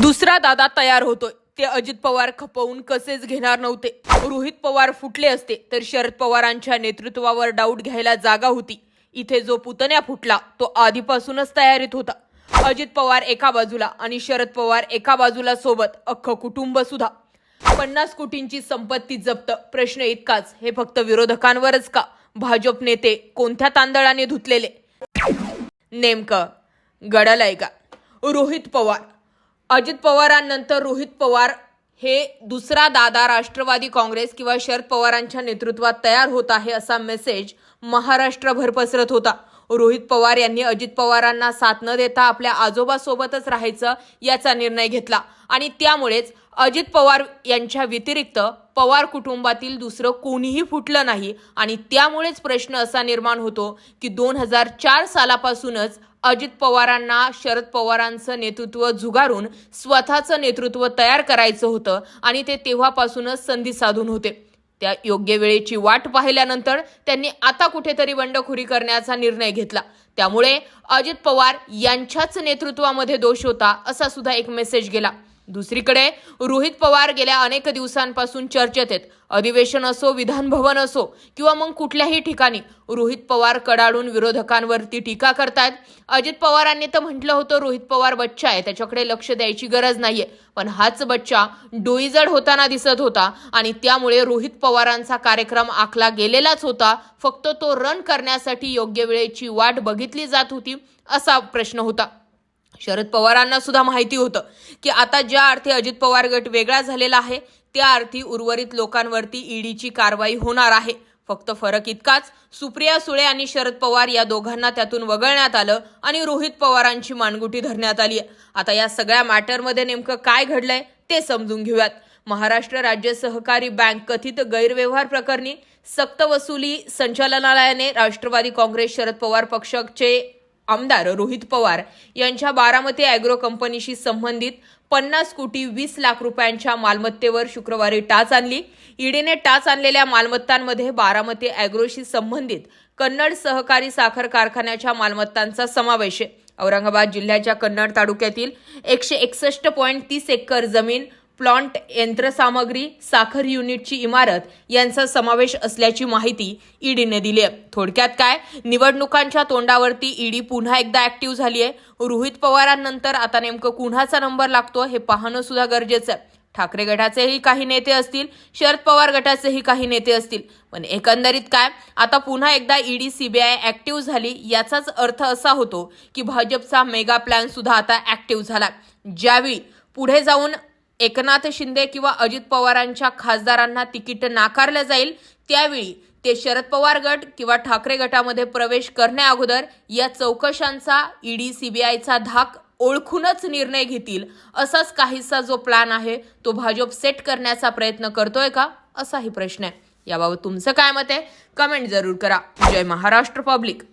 दुसरा दादा तयार होतोय. ते अजित पवार खपवून कसेच घेणार नव्हते. रोहित पवार फुटले असते तर शरद पवारांच्या नेतृत्वावर डाऊट घ्यायला जागा होती. इथे जो पुतण्या फुटला तो आधीपासूनच तयारीत होता. अजित पवार एका बाजूला आणि शरद पवार एका बाजूला सोबत अख्खं कुटुंब सुद्धा. पन्नास कोटींची संपत्ती जप्त प्रश्न इतकाच हे फक्त विरोधकांवरच का? भाजप नेते कोणत्या तांदळाने धुतलेले? नेमकं गडालय का? रोहित पवार अजित पवारांनंतर रोहित पवार हे दुसरा दादा राष्ट्रवादी काँग्रेस किंवा शरद पवारांच्या नेतृत्वात तयार होत आहे असा मेसेज महाराष्ट्रभर पसरत होता. रोहित पवार यांनी अजित पवारांना साथ न देता आपल्या आजोबासोबतच राहायचं याचा निर्णय घेतला. आणि त्यामुळेच अजित पवार यांच्या व्यतिरिक्त पवार कुटुंबातील दुसरं कोणीही फुटलं नाही. आणि त्यामुळेच प्रश्न असा निर्माण होतो की दोन हजार चार सालापासूनच अजित पवारांना शरद पवारांचं नेतृत्व झुगारून स्वतःचं नेतृत्व तयार करायचं होतं आणि ते तेव्हापासूनच संधी साधून होते. त्या योग्य वेळेची वाट पाहिल्यानंतर त्यांनी आता कुठेतरी बंडखोरी करण्याचा निर्णय घेतला. त्यामुळे अजित पवार यांच्याच नेतृत्वामध्ये दोष होता असा सुद्धा एक मेसेज गेला. दुसरीकडे रोहित पवार गेल्या अनेक दिवसांपासून चर्चेत आहेत. अधिवेशन असो विधान भवन असो किंवा मग कुठल्याही ठिकाणी रोहित पवार कडाडून विरोधकांवरती टीका करतात अजित पवारांनी तर म्हटलं होतं रोहित पवार बच्चा आहे त्याच्याकडे लक्ष द्यायची गरज नाहीये. पण हाच बच्चा डोईजड होताना दिसत होता आणि त्यामुळे रोहित पवारांचा कार्यक्रम आखला गेलेलाच होता. फक्त तो रन करण्यासाठी योग्य वेळेची वाट बघितली जात होती असा प्रश्न होता. शरद पवारांना सुद्धा माहिती होतं की आता ज्या अर्थी अजित पवार गट वेगळा झालेला आहे त्या अर्थी उर्वरित लोकांवरती ईडीची कारवाई होणार आहे. फक्त फरक इतकाच सुप्रिया सुळे आणि शरद पवार या दोघांना त्यातून वगळण्यात आलं आणि रोहित पवारांची मानगुटी धरण्यात आली आहे. आता या सगळ्या मॅटरमध्ये नेमकं काय घडलंय ते समजून घेऊयात. महाराष्ट्र राज्य सहकारी बँक कथित गैरव्यवहार प्रकरणी सक्तवसुली संचालनालयाने राष्ट्रवादी काँग्रेस शरद पवार पक्षाचे आमदार रोहित पवार यांच्या बारामती अॅग्रो कंपनीशी संबंधित पन्नास कोटी वीस लाख रुपयांच्या मालमत्तेवर शुक्रवारी टाच आणली. ईडीने टाच आणलेल्या मालमत्तांमध्ये बारामती अॅग्रोशी संबंधित कन्नड सहकारी साखर कारखान्याच्या मालमत्तांचा समावेश आहे. औरंगाबाद जिल्ह्याच्या कन्नड तालुक्यातील एकशे एकसष्ट पॉईंट तीस एकर जमीन प्लॉन्ट यंत्रसामग्री साखर युनिटची इमारत यांचा समावेश असल्याची माहिती ईडीने दिली आहे थोडक्यात काय? निवडणुकांच्या तोंडावरती ईडी पुन्हा एकदा ऍक्टिव्ह झाली आहे रोहित पवारांनंतर आता नेमकं कुणाचा नंबर लागतो हे पाहणं सुद्धा गरजेचं आहे. ठाकरे गटाचेही काही नेते असतील शरद पवार गटाचेही काही नेते असतील. पण एकंदरीत काय? आता पुन्हा एकदा ईडी सीबीआय ऍक्टिव्ह झाली याचाच अर्थ असा होतो की भाजपचा मेगा प्लॅन सुद्धा आता ऍक्टिव्ह झाला. ज्यावेळी पुढे जाऊन एकनाथ शिंदे किंवा अजित पवारांच्या खासदारांना तिकीट नाकारलं जाईल त्यावेळी ते शरद पवार गट किंवा ठाकरे गटामध्ये प्रवेश करण्याअगोदर या चौकशांचा ईडी सीबीआयचा धाक ओळखूनच निर्णय घेतील असाच काहीसा जो प्लॅन आहे तो भाजप सेट करण्याचा प्रयत्न करतोय का असाही प्रश्न आहे. याबाबत तुमचं काय मत आहे कमेंट जरूर करा. जय महाराष्ट्र पब्लिक